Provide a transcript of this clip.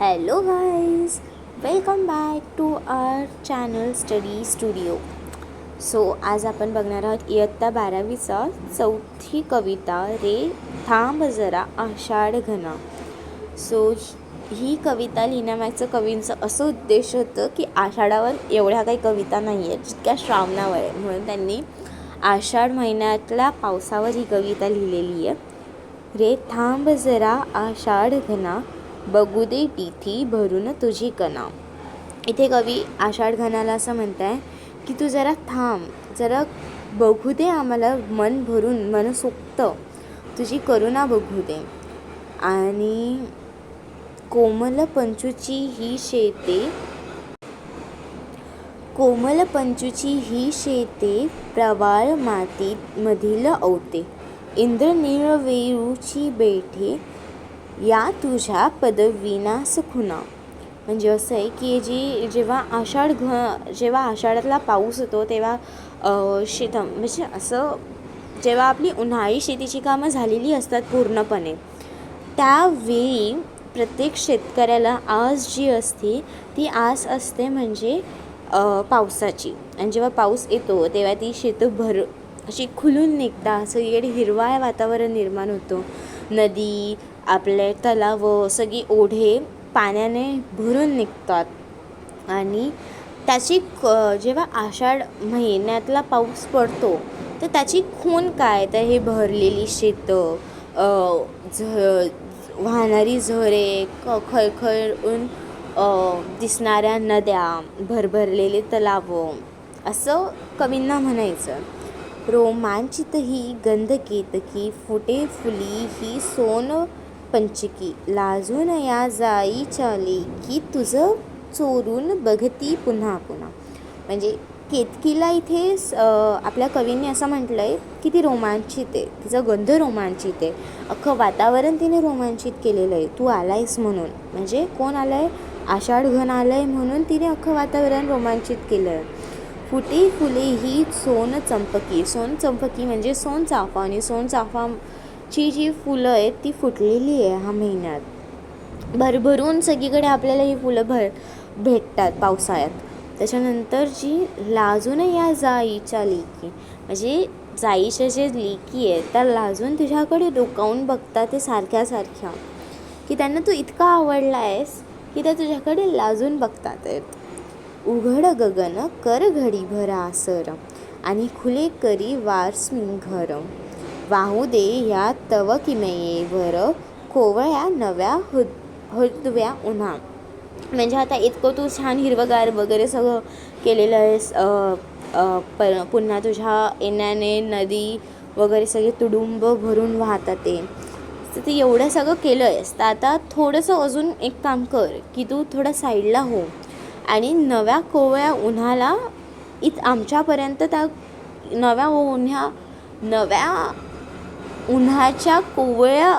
Hello guys welcome back to our channel study studio so आज आपण बघणार आहोत इयत्ता बारावीचा चौथी कविता रे थांब जरा आषाढ घना. सो ही कविता लिहिण्यामागचं कवींचं असं उद्देश होतं की आषाढावर एवढ्या काही कविता नाही आहेत जितक्या श्रावणावर आहे. म्हणून त्यांनी आषाढ महिन्यातल्या पावसावर ही कविता लिहिलेली आहे. रे थांब जरा आषाढ घना. बघू दे टीथी भरून तुझी कना इथे कवी आषाढ घनाला असं म्हणत आहे की तू जरा थांब जरा बघू दे आम्हाला मन भरून मनसोक्त तुझी करुणा बघू दे. आणि कोमल पंचूची ही शेते कोमल पंचूची ही शेते प्रवाळ मातीत मधील औते. इंद्रनीळ वेरूची बेठे या तुझ्या पदवीना सुखुना म्हणजे असं आहे की जी जेव्हा आषाढ घ जेव्हा आषाढातला पाऊस होतो तेव्हा शेत म्हणजे असं जेव्हा आपली उन्हाळी शेतीची कामं झालेली असतात पूर्णपणे त्यावेळी प्रत्येक शेतकऱ्याला आस जी असते ती आस असते म्हणजे पावसाची. आणि जेव्हा पाऊस येतो तेव्हा ती शेतं भर अशी खुलून निघतात सगळीकडे हिरवाळ वातावरण निर्माण होतं. नदी आपले तलाव सगळी ओढे पाण्याने भरून निघतात. आणि त्याची क जेव्हा आषाढ महिन्यातला पाऊस पडतो तर त्याची खून काय? तर हे भरलेली शेतं झ वाहणारी झरे क खळखळून दिसणाऱ्या नद्या भरभरलेले तलाव असं कवींना म्हणायचं. रोमांचित ही गंध केतकी फुटे फुली ही सोन पंचकी लाजून या जाई चाली की तुझं चोरून बघती पुन्हा पुन्हा. म्हणजे केतकीला इथे आपल्या कवींनी असं म्हटलं आहे की ती रोमांचित आहे. तिचा गंध रोमांचित आहे. अख्खं वातावरण तिने रोमांचित केलेलं आहे. तू आलायस म्हणून. म्हणजे कोण आलं आहे आषाढ घन आलं आहे म्हणून तिने अख्खं वातावरण रोमांचित केलं आहे फुटे फुले ही सोन चंपकी. सोन चंपकी म्हणजे सोन चाफा. आणि सोन ची जी फुलं आहेत ती फुटलेली आहे ह्या महिन्यात. भरभरून सगळीकडे आपल्याला ही फुलं भर भेटतात पावसाळ्यात. त्याच्यानंतर जी लाजून या जाईच्या लेकी म्हणजे जाईच्या जे लेकी आहेत त्या लाजून तुझ्याकडे डोकावून बघतात ते सारख्या सारख्या. की त्यांना तू इतका आवडला आहेस की त्या तुझ्याकडे लाजून बघतात आहेत. उघड गगन कर घडी भरा आसर आणि खुले करी वारस्मी घर वाहू दे या तव किमयेवर कोवळ्या नव्या हुद हुदव्या उन्हा. म्हणजे आता इतकं तू छान हिरवगार वगैरे सगळं केलेलं आहेस पर पुन्हा तुझ्या येण्याने नदी वगैरे सगळे तुडुंब भरून वाहतात ते. तर ते एवढं सगळं केलं आहेस तर आता थोडंसं अजून एक काम कर की तू थोडं साईडला हो. आणि नव्या कोवळ्या उन्हाला इत आमच्यापर्यंत त्या नव्या उन्ह्या नव्या उन्हाच्या कोवळ्या